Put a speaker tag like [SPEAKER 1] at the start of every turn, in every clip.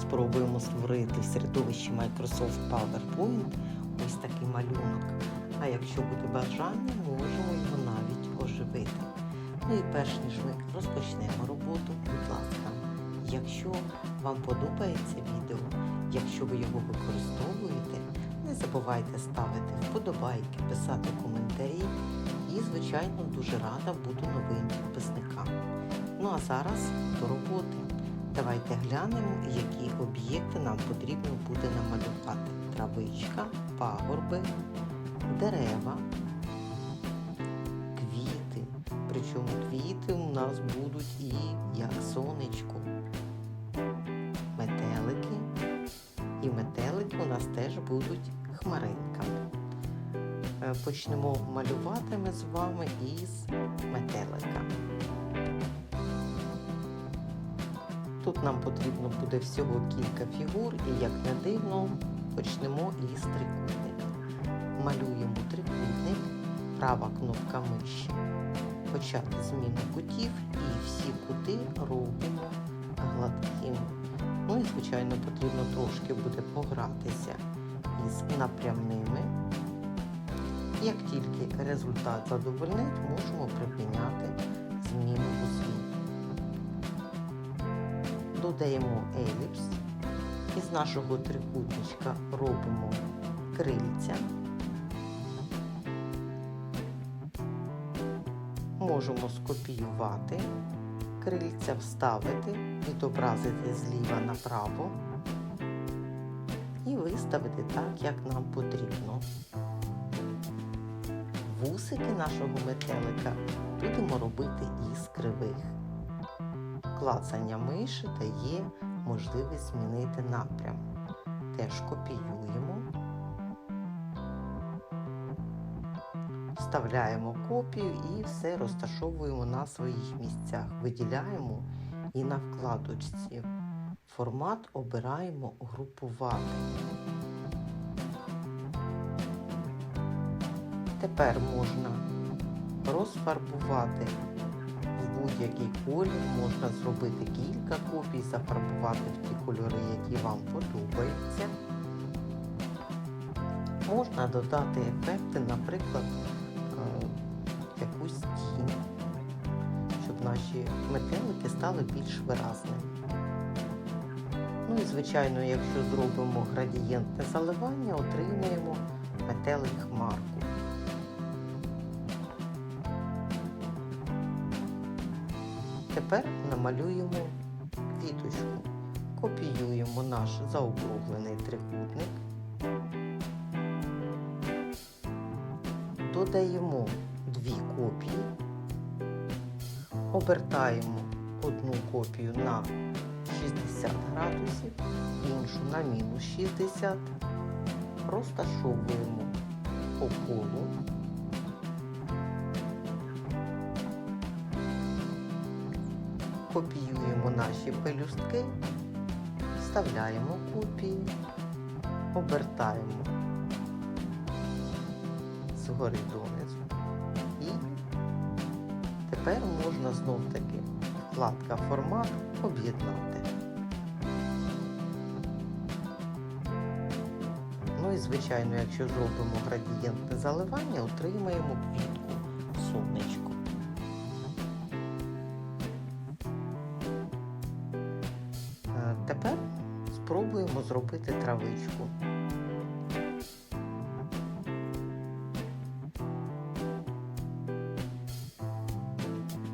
[SPEAKER 1] спробуємо створити в середовищі Microsoft PowerPoint ось такий малюнок. А якщо буде бажання, можемо його навіть оживити. Ну і перш ніж ми розпочнемо роботу, будь ласка, якщо вам подобається відео, якщо ви його використовуєте, не забувайте ставити вподобайки, писати коментарі і, звичайно, дуже рада буду новим підписникам. Ну а зараз до роботи. Давайте глянемо, які об'єкти нам потрібно буде намалювати. Травичка, пагорби, дерева, квіти. Причому квіти у нас будуть і як сонечко, метелики. І метелики у нас теж будуть хмаринками. Е, Почнемо малювати ми з вами із метелика. Тут нам потрібно буде всього кілька фігур, і як не дивно, почнемо із трикутника. Малюємо трикутник, права кнопка миші, почати зміну кутів і всі кути робимо гладкими. Ну і, звичайно, потрібно трошки буде погратися із напрямними. Як тільки результат задовольнить, можемо припиняти зміну вузлів додаємо еліпс. Із нашого трикутничка робимо крильця. Можемо скопіювати крильця, вставити, відобразити зліва направо і виставити так, як нам потрібно. Вусики нашого метелика будемо робити із кривих клацання миші дає можливість змінити напрям. Теж копіюємо, вставляємо копію і все розташовуємо на своїх місцях. Виділяємо і на вкладочці. Формат обираємо групувати. Тепер можна розфарбувати в будь-який колір, можна зробити кілька копій, зафарбувати в ті кольори, які вам подобаються. Можна додати ефекти, наприклад, е, якусь тінь, щоб наші метелики стали більш виразними. Ну і, звичайно, якщо зробимо градієнтне заливання, отримаємо метелик хмарку. Тепер намалюємо квіточку. Копіюємо наш заокруглений трикутник. Додаємо дві копії, обертаємо одну копію на 60 градусів, іншу на мінус 60, розташовуємо по колу. Копіюємо наші пелюстки, вставляємо копії, обертаємо згори донизу. І тепер можна знов таки вкладка формат об'єднати. Ну і звичайно, якщо зробимо градієнтне заливання, отримаємо квітку сонечко. Тепер спробуємо зробити травичку.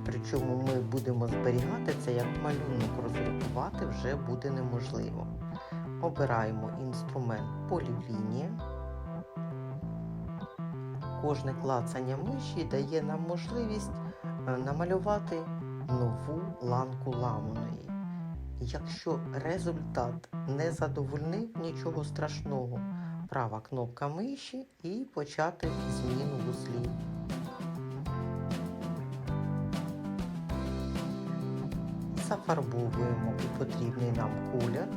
[SPEAKER 1] Причому ми будемо зберігати це як малюнок, роздрукувати вже буде неможливо. Обираємо інструмент полілінія. Кожне клацання миші дає нам можливість е, намалювати нову ланку ламаної. Якщо результат не задовольнив, нічого страшного. Права кнопка миші і почати зміну вузлів. Зафарбовуємо у потрібний нам колір.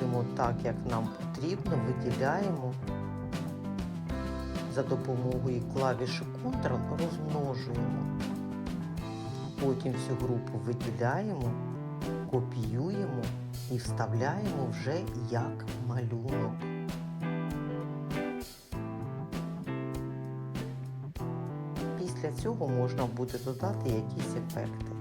[SPEAKER 1] Доводимо так, як нам потрібно, виділяємо за допомогою клавіші Ctrl розмножуємо. Потім всю групу виділяємо, копіюємо і вставляємо вже як малюнок. Після цього можна буде додати якісь ефекти.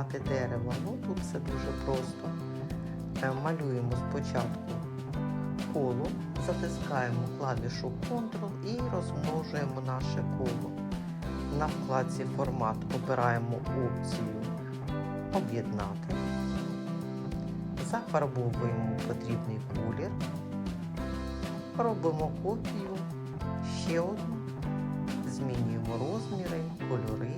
[SPEAKER 1] Намалювати дерево. Ну тут все дуже просто. Е, Малюємо спочатку коло, затискаємо клавішу Ctrl і розмножуємо наше коло. На вкладці формат обираємо опцію Об'єднати. Зафарбовуємо потрібний колір. Робимо копію ще одну. Змінюємо розміри, кольори.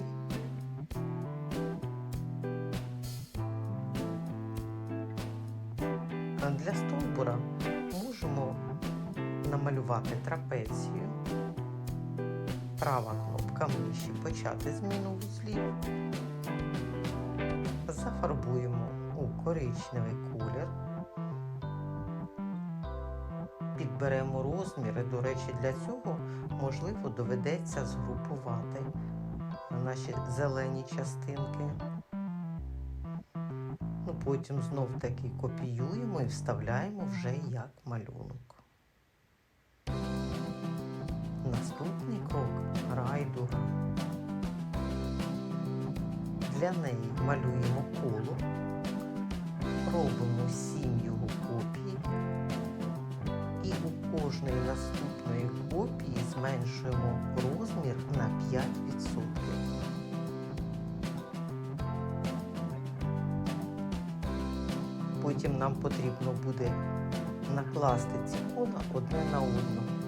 [SPEAKER 1] Намалювати трапецію. Права кнопка миші почати зміну вузлів. Зафарбуємо у коричневий колір. Підберемо розміри. До речі, для цього можливо доведеться згрупувати наші зелені частинки. Ну, потім знов таки копіюємо і вставляємо вже як малюнок. Наступний крок райдуга. Для неї малюємо коло, робимо сім його копій і у кожної наступної копії зменшуємо розмір на 5%. Потім нам потрібно буде накласти ці кола одне на одну.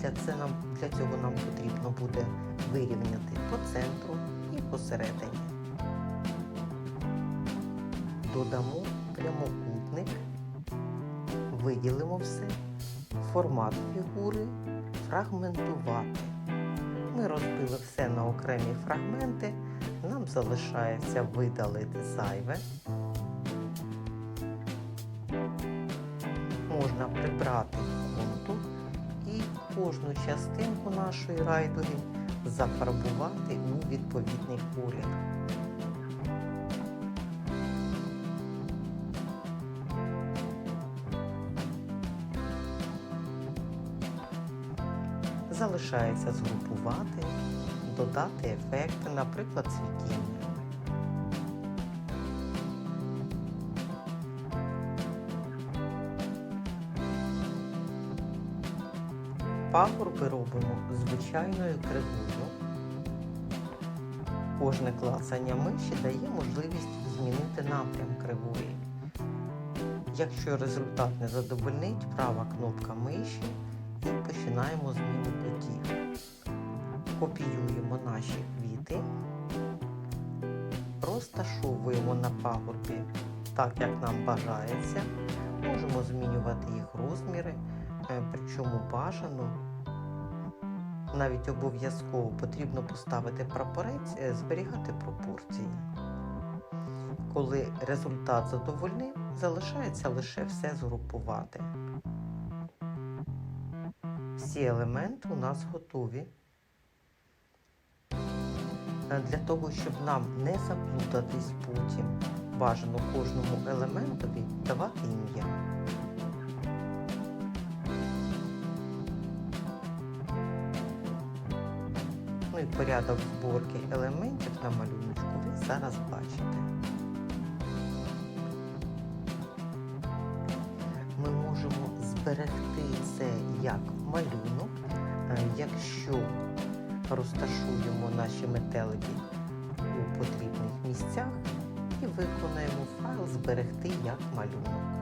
[SPEAKER 1] Для, це нам, для цього нам потрібно буде вирівняти по центру і посередині. Додамо прямокутник, виділимо все, формат фігури, фрагментувати. Ми розбили все на окремі фрагменти. Нам залишається видалити зайве. Можна прибрати кожну частинку нашої райдуги зафарбувати у відповідний колір. Залишається згрупувати, додати ефекти, наприклад, цвітіння. Пагорби робимо звичайною кривою. Кожне клацання миші дає можливість змінити напрям кривої. Якщо результат не задовольнить, права кнопка миші і починаємо зміну кутів. Копіюємо наші квіти, розташовуємо на пагорбі так, як нам бажається. Можемо змінювати їх розміри, причому бажано. Навіть обов'язково потрібно поставити прапорець, е, зберігати пропорції. Коли результат задовольнив, залишається лише все згрупувати. Всі елементи у нас готові. Е, Для того, щоб нам не заплутатись потім, бажано кожному елементові давати ім'я. Порядок зборки елементів на малюночку ви зараз бачите. Ми можемо зберегти це як малюнок, е, якщо розташуємо наші метелики у потрібних місцях і виконаємо файл зберегти як малюнок.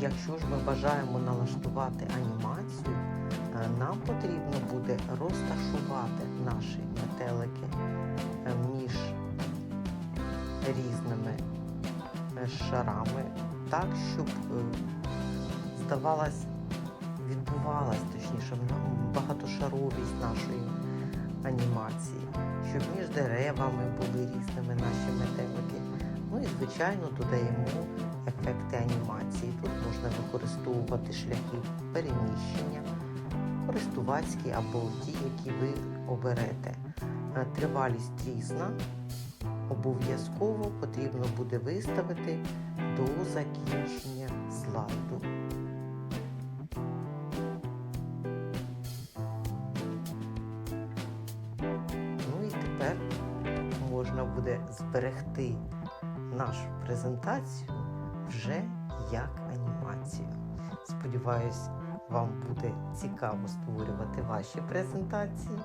[SPEAKER 1] Якщо ж ми бажаємо налаштувати анімацію, е, нам потрібно буде розташувати наші метелики е, між різними е, шарами, так, щоб здавалось, відбувалась, точніше, багатошаровість нашої анімації, щоб між деревами були різними наші метелики. Ну і звичайно додаємо ефекти анімації. Тут можна використовувати шляхи переміщення, користувацькі або ті, які ви оберете. Е, Тривалість різна. Обов'язково потрібно буде виставити до закінчення слайду. Ну і тепер можна буде зберегти нашу презентацію вже як анімацію. Сподіваюсь, вам буде цікаво створювати ваші презентації.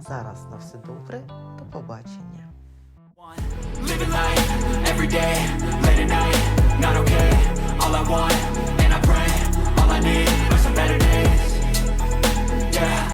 [SPEAKER 1] Зараз на все добре, до побачення.
[SPEAKER 2] All I want, and I pray, all I need are some better days